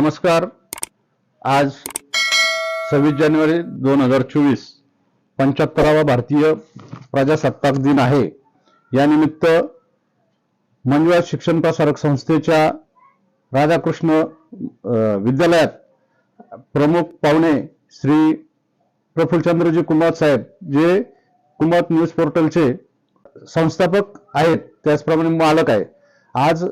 नमस्कार. आज सव्वीस जानेवारी दोन हजार चोवीस पंच्याहत्तरावा भारतीय प्रजासत्ताक दिन आहे. यानिमित्त मंजुळा शिक्षण प्रसारक संस्थेच्या राधाकृष्ण विद्यालयात प्रमुख पाहुणे श्री प्रफुल्लचंद्रजी कुंभात साहेब जे कुंभात न्यूज पोर्टलचे संस्थापक आहेत त्याचप्रमाणे मालक आहे. आज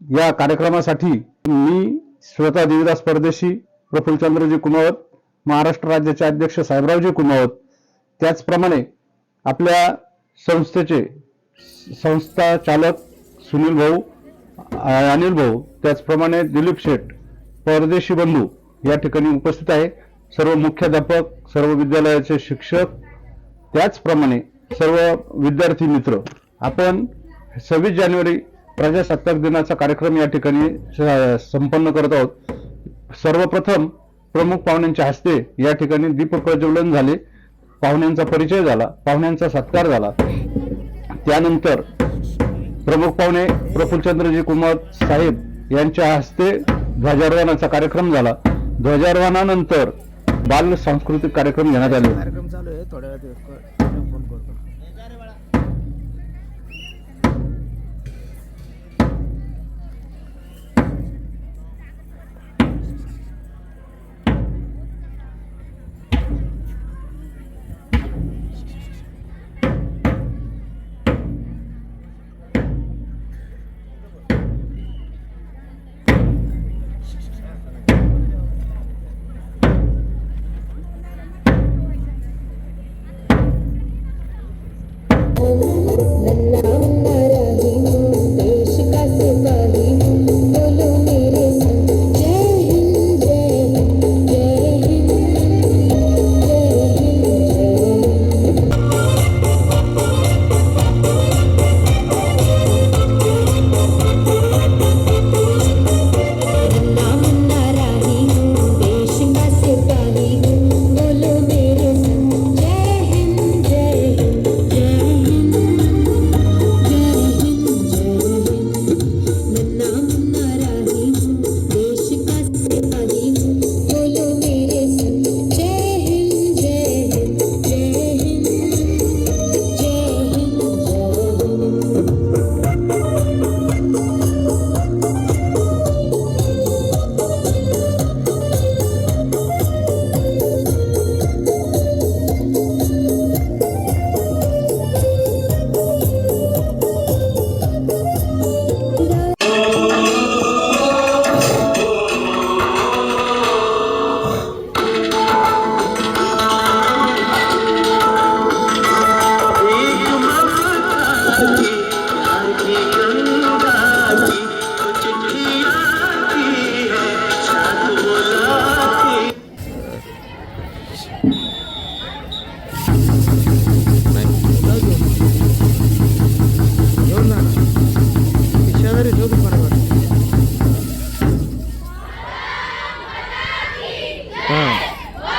या कार्यक्रमासाठी मी श्वेता देवीदास परदेशी प्रफुल्लचंद्रजी कुमावत महाराष्ट्र राज्याचे अध्यक्ष साहेबरावजी कुमावत. त्याचप्रमाणे आपल्या संस्थेचे संस्था चालक सुनील भाऊ अनिल भाऊ त्याचप्रमाणे दिलीप शेठ परदेशी बंधू या ठिकाणी उपस्थित आहे. सर्व मुख्याध्यापक सर्व विद्यालयाचे शिक्षक त्याचप्रमाणे सर्व विद्यार्थी मित्र. आपण सव्वीस जानेवारी प्रजासत्ताक दिनाचा कार्यक्रम या ठिकाणी संपन्न करत आहोत. सर्वप्रथम प्रमुख पाहुण्यांच्या हस्ते या ठिकाणी दीप प्रज्वलन झाले. पाहुण्यांचा परिचय झाला पाहुण्यांचा सत्कार झाला. त्यानंतर प्रमुख पाहुणे प्रफुल्लचंद्रजी कुमार साहेब यांच्या हस्ते ध्वजारोहणाचा कार्यक्रम झाला. ध्वजारोहणानंतर बाल सांस्कृतिक कार्यक्रम घेण्यात आले.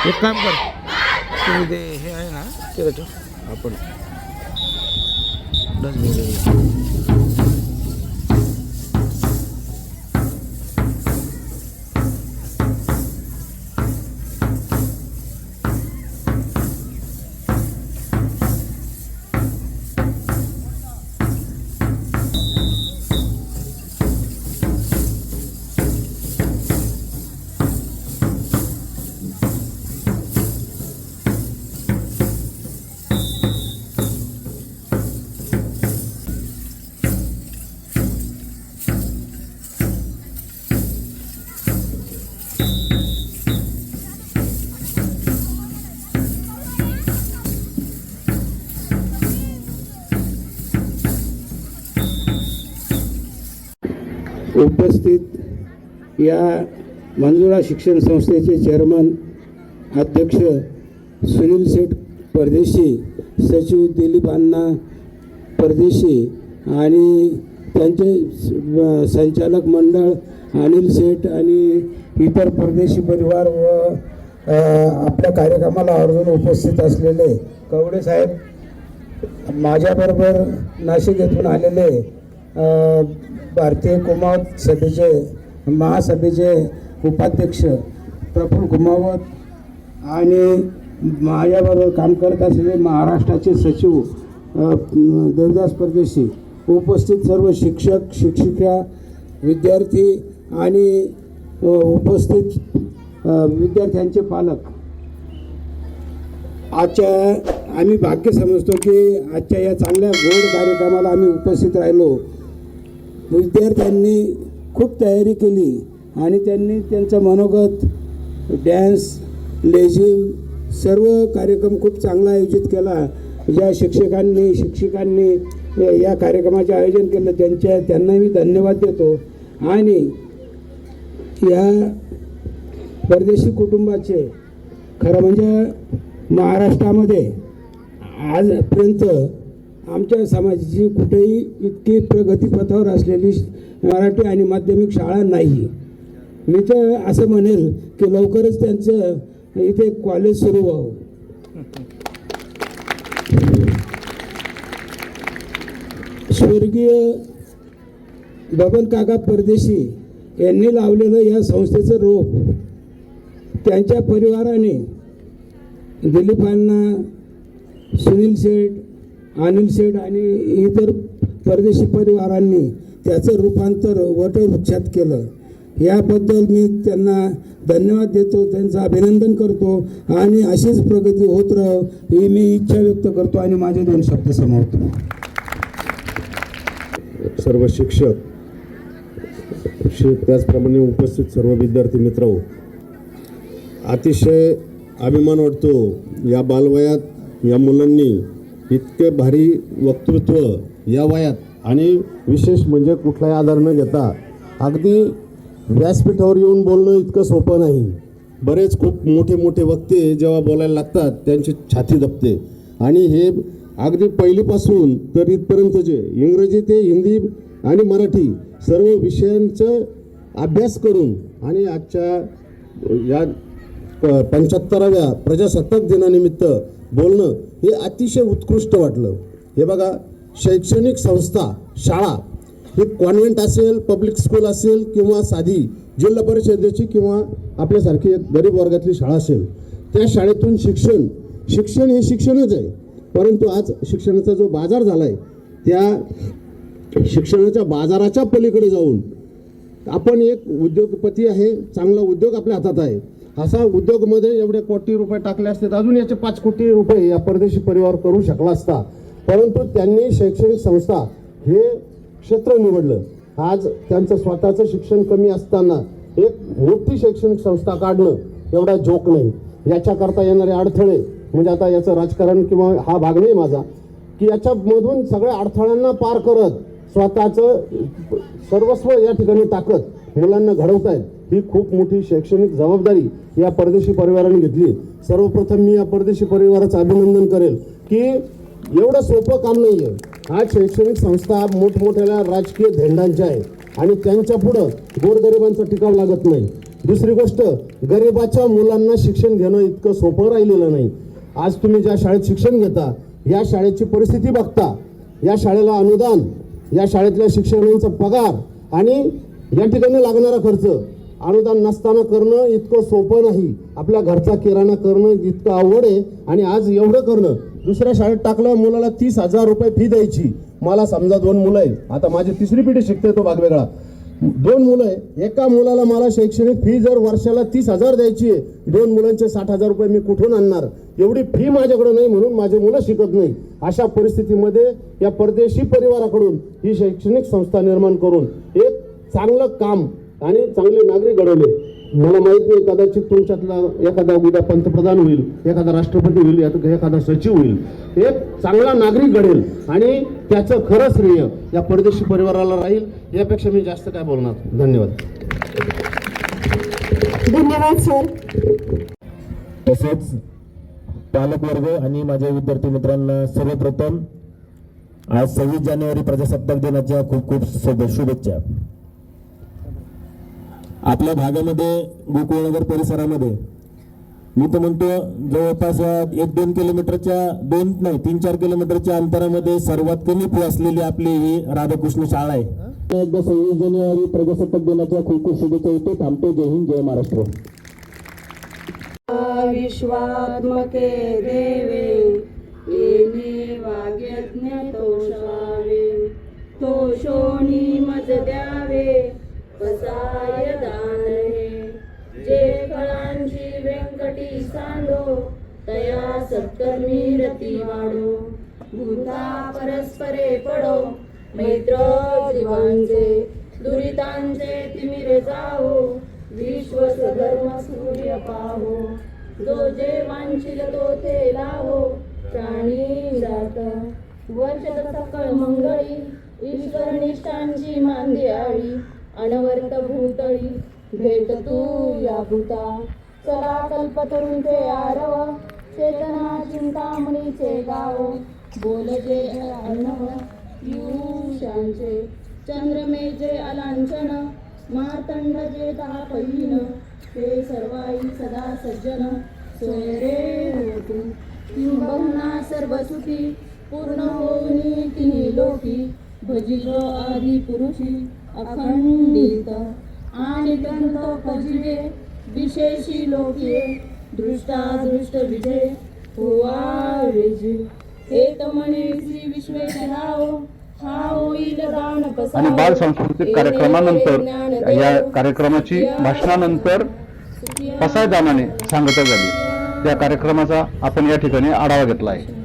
एक काम कर तुम्ही ते हे आहे ना ते ठेव. आपण. डस्टबिन उपस्थित या मंजुळा शिक्षण संस्थेचे चेअरमन अध्यक्ष सुनील शेठ परदेशी सचिव दिलीप अण्णा परदेशी आणि त्यांचे संचालक मंडळ अनिल शेठ आणि इतर परदेशी परिवार व आपल्या कार्यक्रमाला आवर्जून उपस्थित असलेले कवडे साहेब माझ्याबरोबर नाशिक येथून आलेले भारतीय कुमार सभेचे महासभेचे उपाध्यक्ष प्रफुल्ल कुमावत आणि माझ्याबरोबर काम करत असलेले महाराष्ट्राचे सचिव देवदास परदेशी उपस्थित सर्व शिक्षक शिक्षिका विद्यार्थी आणि उपस्थित विद्यार्थ्यांचे पालक. आजच्या आम्ही भाग्य समजतो की आजच्या या चांगल्या गोड कार्यक्रमाला आम्ही उपस्थित राहिलो. विद्यार्थ्यांनी खूप तयारी केली आणि त्यांनी त्यांचं मनोगत डॅन्स लेझिम सर्व कार्यक्रम खूप चांगला आयोजित केला. ज्या शिक्षकांनी शिक्षिकांनी या कार्यक्रमाचे आयोजन केलं त्यांच्या त्यांना मी धन्यवाद देतो. आणि या परदेशी कुटुंबाचे खरं म्हणजे महाराष्ट्रामध्ये आजपर्यंत आमच्या समाजाची कुठेही इतकी प्रगतीपथावर असलेली मराठी आणि माध्यमिक शाळा नाही मी तर असं म्हणेल की लवकरच त्यांचं इथे कॉलेज सुरू व्हावं. स्वर्गीय बबन काका परदेशी यांनी लावलेलं या संस्थेचं रोप त्यांच्या परिवाराने दिलीपांना सुनील शेठ अनिल शेठ आणि इतर परदेशी परिवारांनी त्याचं रूपांतर वटवृक्षात केलं. याबद्दल मी त्यांना धन्यवाद देतो त्यांचं अभिनंदन करतो आणि अशीच प्रगती होत राह ही मी इच्छा व्यक्त करतो आणि माझे दोन शब्द समोरतो सर्व शिक्षक शि त्याचप्रमाणे उपस्थित सर्व विद्यार्थी मित्र अतिशय अभिमान वाटतो या बालवयात या मुलांनी इतके भारी वक्तृत्व या वयात आणि विशेष म्हणजे कुठलाही आधार न घेता अगदी व्यासपीठावर येऊन बोलणं इतकं सोपं नाही. बरेच खूप मोठे मोठे वक्ते जेव्हा बोलायला लागतात त्यांची छाती दबते. आणि हे अगदी पहिलीपासून तर इथपर्यंतचे इंग्रजी ते हिंदी आणि मराठी सर्व विषयांचं अभ्यास करून आणि आजच्या या पंच्याहत्तराव्या प्रजासत्ताक दिनानिमित्त बोलणं हे अतिशय उत्कृष्ट वाटलं. हे बघा शैक्षणिक संस्था शाळा हे कॉन्व्हेंट असेल पब्लिक स्कूल असेल किंवा साधी जिल्हा परिषदेची किंवा आपल्यासारखी एक गरीब वर्गातली शाळा असेल त्या शाळेतून शिक्षण शिक्षण हे शिक्षणच आहे. परंतु आज शिक्षणाचा जो बाजार झाला आहे त्या शिक्षणाच्या बाजाराच्या पलीकडे जाऊन आपण एक उद्योगपती आहे चांगला उद्योग आपल्या हातात आहे. असा उद्योगमध्ये एवढे कोटी रुपये टाकले असते अजून याचे पाच कोटी रुपये या परदेशी परिवार करू शकला असता. परंतु त्यांनी शैक्षणिक संस्था हे क्षेत्र निवडलं. आज त्यांचं स्वतःचं शिक्षण कमी असताना एक मोठी शैक्षणिक संस्था काढणं एवढा जोक नाही. याच्याकरता येणारे अडथळे म्हणजे आता याचं राजकारण किंवा हा भाग नाही माझा की याच्यामधून सगळ्या अडथळ्यांना पार करत स्वतःचं सर्वस्व या ठिकाणी टाकत मुलांना घडवतायत. ही खूप मोठी शैक्षणिक जबाबदारी या परदेशी परिवाराने घेतली सर्वप्रथम मी या परदेशी परिवाराचं अभिनंदन करेल की एवढं सोपं काम नाही आहे. आज शैक्षणिक संस्था मोठमोठ्या राजकीय धेंडांच्या आहे आणि त्यांच्या पुढं गोरगरिबांचं टिकाव लागत नाही. दुसरी गोष्ट गरिबाच्या मुलांना शिक्षण घेणं इतकं सोपं राहिलेलं नाही. आज तुम्ही ज्या शाळेत शिक्षण घेता या शाळेची परिस्थिती बघता या शाळेला अनुदान या शाळेतल्या शिक्षकांचा पगार आणि या ठिकाणी लागणारा खर्च अनुदान नसताना करणं इतकं सोपं नाही. आपल्या घरचा किराणा करणं इतकं आवड आहे. आणि आज एवढं करणं. दुसऱ्या शाळेत टाकलं मुलाला तीस हजार रुपये फी द्यायची. मला समजा दोन मुलं आहे आता माझी तिसरी पिढी शिकते तो भाग वेगळा दोन मुलं आहे. एका मुलाला मला शैक्षणिक फी जर वर्षाला तीस हजार द्यायची आहे दोन मुलांचे साठ हजार रुपये मी कुठून आणणार? एवढी फी माझ्याकडे नाही म्हणून माझे मुलं शिकत नाही. अशा परिस्थितीमध्ये या परदेशी परिवाराकडून ही शैक्षणिक संस्था निर्माण करून एक चांगलं काम आणि चांगले नागरिक घडवले. मला माहीत नाही कदाचित तुमच्यातला एखादा उद्या पंतप्रधान होईल एखादा राष्ट्रपती होईल या- एखादा सचिव होईल. एक चांगला नागरिक घडेल आणि त्याचं खरं श्रेय या परदेशी परिवाराला राहील यापेक्षा मी जास्त काय बोलणार. धन्यवाद. धन्यवाद सर. तसेच पालकवर्ग आणि माझ्या विद्यार्थी मित्रांना सर्वप्रथम आज सव्वीस जानेवारी प्रजासत्ताक दिनाच्या खूप खूप शुभे- शुभेच्छा. आपल्या भागामध्ये गोकुळनगर परिसरामध्ये मी तर म्हणतो जवळपास एक दोन किलोमीटरच्या दोन नाही तीन चार किलोमीटरच्या अंतरामध्ये सर्वात कमी फी असलेली आपली ही राधाकृष्ण शाळा आहे. एकदा सव्वीस जानेवारी प्रजासत्ताक दिनाच्या खूप खूप शुभेच्छा येतो थांबतो. जय हिंद जय महाराष्ट्र. विश्वात्मके देवे येणे वाग्यज्ञ तोषावे तोषोनी मज द्यावे कसाय दानहे जे फळांची व्यंकटी सांडो तया सत्कर्मी रती वाढो. भूता परस्परे पडो मैत्र जीवांचे दुरितांचे तिमिरे जावो. विश्व सधर्म सूर्य पाहो जो जे वांछिल तो ते लावो. प्राणी जात वर्ष सकळ मंगळी ईश्वर निष्ठांची मांदियाळी. अनवर्त भूतळी भेट तू या भूता. चला कल्पतरूंचे आरव चेतना चिंतामणीचे गाव. बोल जे अर्णव पियुषांचे चंद्रमेचे अलांचन मातंड जे दहा पहिन ते सर्वाई सदा सज्जन सोयरे होती. किंबहुना सर्व सुखी पूर्ण होऊनी तिन्ही लोकी. भजिल आदि पुरुषी अखंडित आणि ग्रंथ भजिले विशेषी लोके दृष्टादृष्ट विजय आणि बाल सांस्कृतिक कार्यक्रमानंतर या कार्यक्रमाची भाषणानंतर पसायदानाने सांगता झाली. त्या कार्यक्रमाचा आपण या ठिकाणी आढावा घेतला आहे.